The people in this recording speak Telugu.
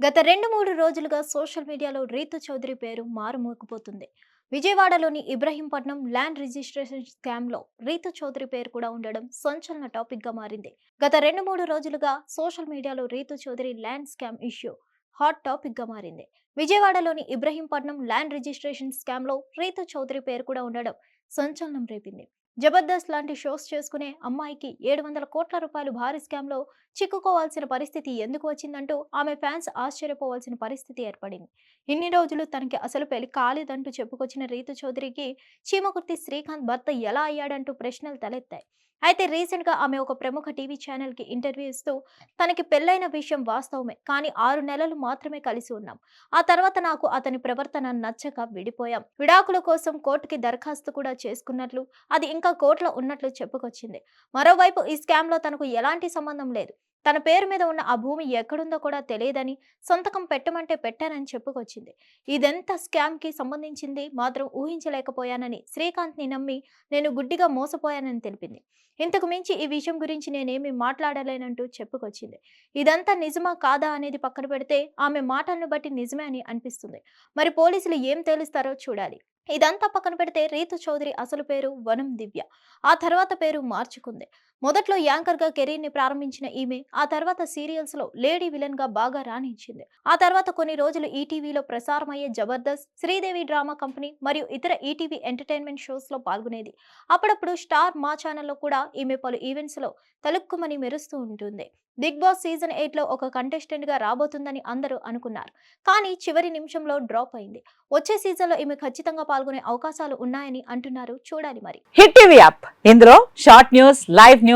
గత రెండు మూడు రోజులుగా సోషల్ మీడియాలో రీతు చౌదరి పేరు మారుమోగిపోతుంది. విజయవాడలోని ఇబ్రహీంపట్నం ల్యాండ్ రిజిస్ట్రేషన్ స్కామ్లో రీతు చౌదరి పేరు కూడా ఉండడం సంచలన టాపిక్గా మారింది. గత రెండు మూడు రోజులుగా సోషల్ మీడియాలో Ritu Chaudhary land scam issue hot టాపిక్గా మారింది. విజయవాడలోని ఇబ్రహీంపట్నం ల్యాండ్ రిజిస్ట్రేషన్ స్కామ్లో రీతు చౌదరి పేరు కూడా ఉండడం సంచలనం రేపింది. జబర్దస్త్ లాంటి షోస్ చేసుకునే అమ్మాయికి ఏడు వందల కోట్ల రూపాయలు భారీ స్కామ్లో చిక్కుకోవాల్సిన పరిస్థితి ఎందుకు వచ్చిందంటూ ఆమె ఫ్యాన్స్ ఆశ్చర్యపోవాల్సిన పరిస్థితి ఏర్పడింది. ఇన్ని రోజులు తనకి అసలు పెళ్ళి కాలేదంటూ చెప్పుకొచ్చిన రీతు చౌదరికి చీమకుర్తి శ్రీకాంత్ భర్త ఎలా అయ్యాడంటూ ప్రశ్నలు తలెత్తాయి. అయితే రీసెంట్గా ఆమె ఒక ప్రముఖ టీవీ ఛానల్కి ఇంటర్వ్యూ ఇస్తూ తనకి పెళ్ళైన విషయం వాస్తవమే కానీ ఆరు నెలలు మాత్రమే కలిసి ఉన్నాం. ఆ తర్వాత నాకు అతని ప్రవర్తన నచ్చక విడిపోయాం. విడాకుల కోసం కోర్టుకి దరఖాస్తు కూడా చేసుకున్నట్లు అది ఇంకా కోర్టులో ఉన్నట్లు చెప్పుకొచ్చింది. మరోవైపు ఈ స్కామ్లో తనకు ఎలాంటి సంబంధం లేదు. తన పేరు మీద ఉన్న ఆ భూమి ఎక్కడుందో కూడా తెలియదని సంతకం పెట్టమంటే పెట్టానని చెప్పుకొచ్చింది. ఇదెంత స్కామ్కి సంబంధించింది మాత్రం ఊహించలేకపోయానని శ్రీకాంత్ని నమ్మి నేను గుడ్డిగా మోసపోయానని తెలిపింది. ఇంతకు మించి ఈ విషయం గురించి నేనేమి మాట్లాడలేనంటూ చెప్పుకొచ్చింది. ఇదంతా నిజమా కాదా అనేది పక్కన పెడితే ఆమె మాటలను బట్టి నిజమే అని అనిపిస్తుంది. మరి పోలీసులు ఏం తేలుస్తారో చూడాలి. ఇదంతా పక్కన పెడితే రీతు చౌదరి అసలు పేరు వనం దివ్య. ఆ తర్వాత పేరు మార్చుకుంది. మొదట్లో యాంకర్గా కెరీర్ని ప్రారంభించిన ఈమె ఆ తర్వాత సీరియల్స్లో లేడీ విలన్గా బాగా రాణించింది. ఆ తర్వాత కొన్ని రోజులు ఈటీవీలో ప్రసారమయ్యే జబర్దస్త్ శ్రీదేవి డ్రామా కంపెనీ మరియు ఇతర ఈటీవీ ఎంటర్టైన్మెంట్ షోస్లో పాల్గొనేది. అప్పుడప్పుడు స్టార్ మా ఛానల్లో కూడా ఈమె పలు ఈవెంట్స్లో తలుక్కుమని మెరుస్తూ ఉంటుంది. బిగ్ బాస్ సీజన్ ఎయిట్లో ఒక కంటెస్టెంట్గా రాబోతుందని అందరూ అనుకున్నారు. కానీ చివరి నిమిషంలో డ్రాప్ అయింది. వచ్చే సీజన్లో ఈమె ఖచ్చితంగా పాల్గొనే అవకాశాలు ఉన్నాయని అంటున్నారు. చూడాలి మరి. Hit TV app. ఇందులో short news live news